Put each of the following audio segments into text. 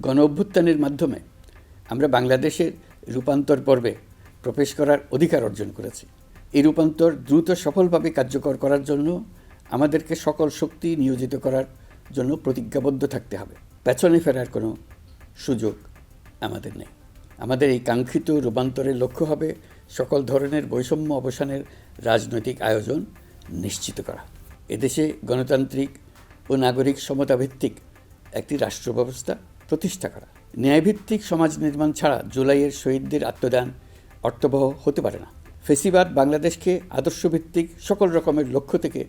গণ অভ্যুত্থানের মাধ্যমে আমরা বাংলাদেশের রূপান্তর পর্বে প্রবেশ করার অধিকার অর্জন করেছি। এই রূপান্তর দ্রুত সফলভাবে কার্যকর করার জন্য আমাদেরকে সকল শক্তি নিয়োজিত করার জন্য প্রতিজ্ঞাবদ্ধ থাকতে হবে। পেছনে ফেরার কোনো সুযোগ আমাদের নেই। আমাদের এই কাঙ্ক্ষিত রূপান্তরের লক্ষ্য হবে সকল ধরনের বৈষম্য অবসানের রাজনৈতিক আয়োজন নিশ্চিত করা। এদেশে গণতান্ত্রিক ও নাগরিক সমতাভিত্তিক একটি রাষ্ট্র ব্যবস্থা প্রতিষ্ঠা করা। ন্যায়ভিত্তিক সমাজ নির্মাণ ছাড়া জুলাইয়ের শহীদদের আত্মদান অর্থবহ হতে পারে না। ফেসিবাদ বাংলাদেশকে আদর্শভিত্তিক সকল রকমের লক্ষ্য থেকে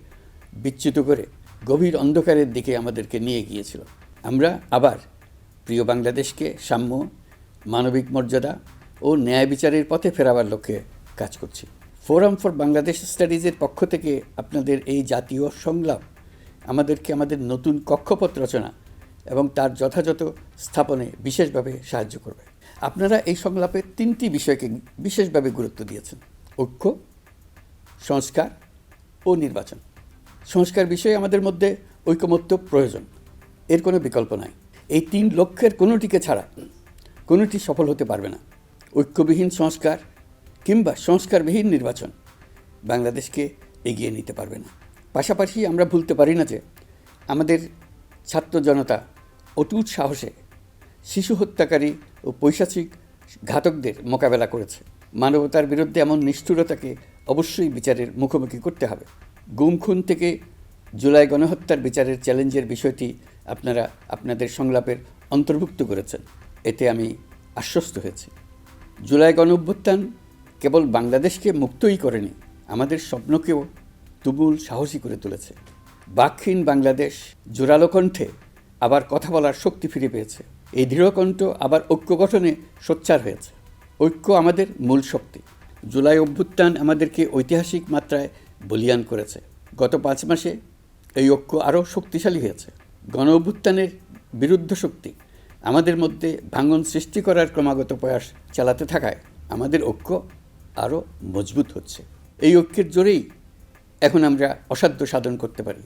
বিচ্যুত করে গভীর অন্ধকারের দিকে আমাদেরকে নিয়ে গিয়েছিল। আমরা আবার প্রিয় বাংলাদেশকে সাম্য, মানবিক মর্যাদা ও ন্যায় বিচারের পথে ফেরাবার লক্ষ্যে কাজ করছি। ফোরাম ফর বাংলাদেশ স্টাডিজের পক্ষ থেকে আপনাদের এই জাতীয় সংলাপ আমাদেরকে আমাদের নতুন কক্ষপথ রচনা এবং তার যথাযথ স্থাপনে বিশেষভাবে সাহায্য করবে। আপনারা এই সংলাপে তিনটি বিষয়কে বিশেষভাবে গুরুত্ব দিয়েছেন। ঐক্য, সংস্কার ও নির্বাচন। সংস্কার বিষয়ে আমাদের মধ্যে ঐকমত্য প্রয়োজন। এর কোনো বিকল্প নাই। এই তিন লক্ষ্যের কোনোটিকে ছাড়া কোনোটি সফল হতে পারবে না। ঐক্যবিহীন সংস্কার কিংবা সংস্কারবিহীন নির্বাচন বাংলাদেশকে এগিয়ে নিতে পারবে না। পাশাপাশি আমরা ভুলতে পারি না যে আমাদের ছাত্র জনতা অটুট সাহসে শিশু হত্যাকারী ও পৈশাচিক ঘাতকদের মোকাবেলা করেছে। মানবতার বিরুদ্ধে এমন নিষ্ঠুরতাকে অবশ্যই বিচারের মুখোমুখি করতে হবে। গুম খুন থেকে জুলাই গণহত্যার বিচারের চ্যালেঞ্জের বিষয়টি আপনারা আপনাদের সংলাপের অন্তর্ভুক্ত করেছেন। এতে আমি আশ্বস্ত হয়েছি। জুলাই গণ অভ্যুত্থান কেবল বাংলাদেশকে মুক্তই করেনি, আমাদের স্বপ্নকেও তুমুল সাহসী করে তুলেছে। বাকহীন বাংলাদেশ জোরালো কণ্ঠে আবার কথা বলার শক্তি ফিরে পেয়েছে। এই দৃঢ়কণ্ঠ আবার ঐক্য গঠনে সোচ্চার হয়েছে। ঐক্য আমাদের মূল শক্তি। জুলাই অভ্যুত্থান আমাদেরকে ঐতিহাসিক মাত্রায় বলিয়ান করেছে। গত পাঁচ মাসে এই ঐক্য আরও শক্তিশালী হয়েছে। গণ অভ্যুত্থানের বিরুদ্ধ শক্তি আমাদের মধ্যে ভাঙন সৃষ্টি করার ক্রমাগত প্রয়াস চালাতে থাকায় আমাদের ঐক্য আরও মজবুত হচ্ছে। এই ঐক্যের জোরেই এখন আমরা অসাধ্য সাধন করতে পারি।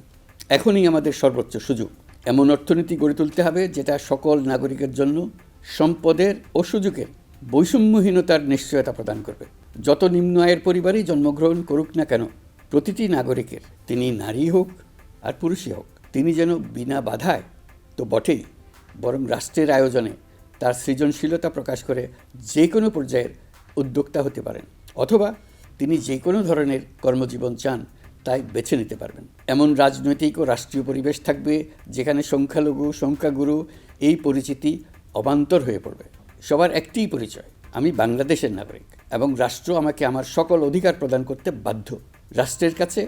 এখনই আমাদের সর্বোচ্চ সুযোগ। এমন অর্থনীতি গড়ে তুলতে হবে যেটা সকল নাগরিকের জন্য সম্পদের ও সুযোগের বৈষম্যহীনতার নিশ্চয়তা প্রদান করবে। যত নিম্ন আয়ের পরিবারেই জন্মগ্রহণ করুক না কেন, প্রতিটি নাগরিকের তিনি নারী হোক আর পুরুষই হোক, তিনি যেন বিনা বাধায় তো বটেই, বরং রাষ্ট্রের আয়োজনে তার সৃজনশীলতা প্রকাশ করে যে কোনো পর্যায়ের উদ্যোক্তা হতে পারেন। অথবা তিনি যে কোনো ধরনের কর্মজীবন চান তাই বেছে নিতে পারবেন। এমন রাজনৈতিক ও রাষ্ট্রীয় পরিবেশ থাকবে যেখানে সংখ্যালঘু, সংখ্যাগুরু এই পরিচিতি অবান্তর হয়ে পড়বে। সবার একটিই পরিচয়, আমি বাংলাদেশের নাগরিক এবং রাষ্ট্র আমাকে আমার সকল অধিকার প্রদান করতে বাধ্য। রাষ্ট্রের কাছে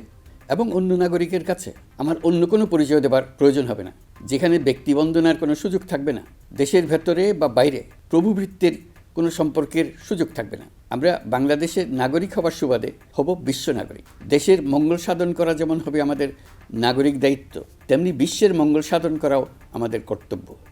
এবং অন্য নাগরিকের কাছে আমার অন্য কোনো পরিচয় দেবার প্রয়োজন হবে না। যেখানে ব্যক্তিবন্দনার কোনো সুযোগ থাকবে না। দেশের ভেতরে বা বাইরে প্রভুবৃত্তের কোনো সম্পর্কের সুযোগ থাকবে না। আমরা বাংলাদেশের নাগরিক হবার সুবাদে হব বিশ্ব নাগরিক। দেশের মঙ্গল সাধন করা যেমন হবে আমাদের নাগরিক দায়িত্ব, তেমনি বিশ্বের মঙ্গল সাধন করাও আমাদের কর্তব্য।